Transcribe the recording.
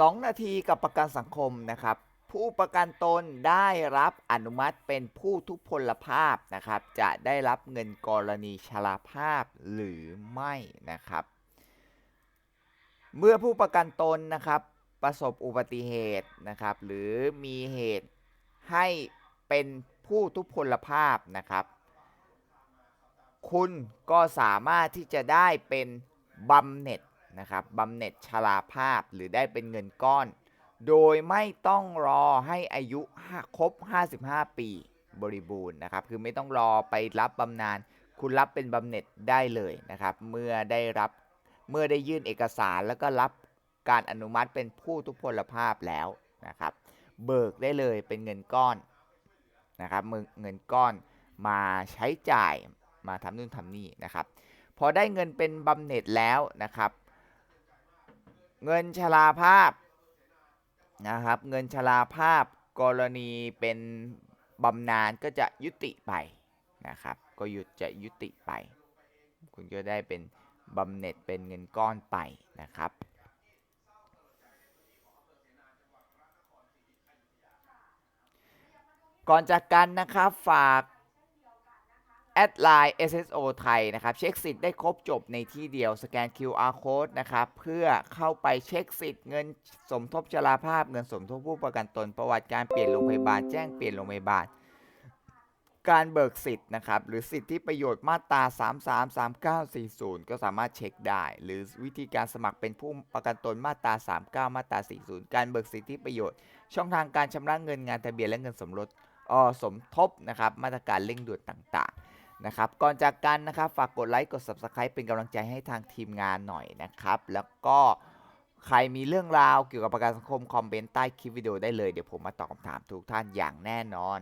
2 นาทีกับประกันสังคมนะครับ ผู้ประกันตนได้รับอนุมัติเป็นผู้ทุพพลภาพนะครับ จะได้รับเงินกรณีชราภาพหรือไม่นะครับ เมื่อผู้ประกันตนนะครับประสบอุบัติเหตุนะครับ หรือมีเหตุให้เป็นผู้ทุพพลภาพนะครับ คุณก็สามารถที่จะได้เป็นบำเหน็จ นะครับบำเหน็จชราภาพหรือได้เป็นเงินก้อน โดยไม่ต้องรอให้อายุห้าครบ 55 ปีบริบูรณ์นะครับ คือไม่ต้องรอไปรับบำนาญคุณรับเป็นบำเหน็จได้เลยนะครับ เมื่อได้รับเมื่อได้ยื่นเอกสารแล้วก็รับการอนุมัติเป็นผู้ทุพพลภาพแล้วนะครับ เบิกได้เลยเป็นเงินก้อนนะครับเงินก้อนมาใช้จ่ายมาทำนู่นทำนี่นะครับ พอได้เงินเป็นบำเหน็จแล้วนะครับ เงินชราภาพนะครับ เงินชราภาพกรณีเป็นบำนาญก็จะยุติไปนะครับ ก็หยุดจะยุติไป คุณก็ได้เป็นบำเหน็จเป็นเงินก้อนไปนะครับก่อนจากกันนะครับฝาก แอดไลน์ SSO ไทยนะครับ เช็คสิทธิ์ได้ครบจบในที่เดียวสแกน QR code นะครับ เพื่อเข้าไปเช็คสิทธิ์เงินสมทบชราภาพ เงินสมทบผู้ประกันตนประวัติการเปลี่ยนโรงพยาบาลแจ้งเปลี่ยนโรงพยาบาล การเบิกสิทธิ์นะครับ หรือสิทธิประโยชน์มาตรา 333940 ก็สามารถเช็คได้ หรือวิธีการสมัครเป็นผู้ประกันตนมาตรา 39 มาตรา 40 การเบิกสิทธิประโยชน์ ช่องทางการชำระเงินงานทะเบียนและเงินสมรสออสมทบนะครับมาตรการเร่งด่วนต่างๆ นะครับ ก่อนจากกันนะครับ ฝากกดไลค์ กด Subscribe เป็นกำลังใจให้ทางทีมงานหน่อยนะครับ แล้วก็ใครมีเรื่องราวเกี่ยวกับประกันสังคมคอมเมนต์ใต้คลิปวิดีโอได้เลย เดี๋ยวผมมาตอบคำถามทุกท่านอย่างแน่นอน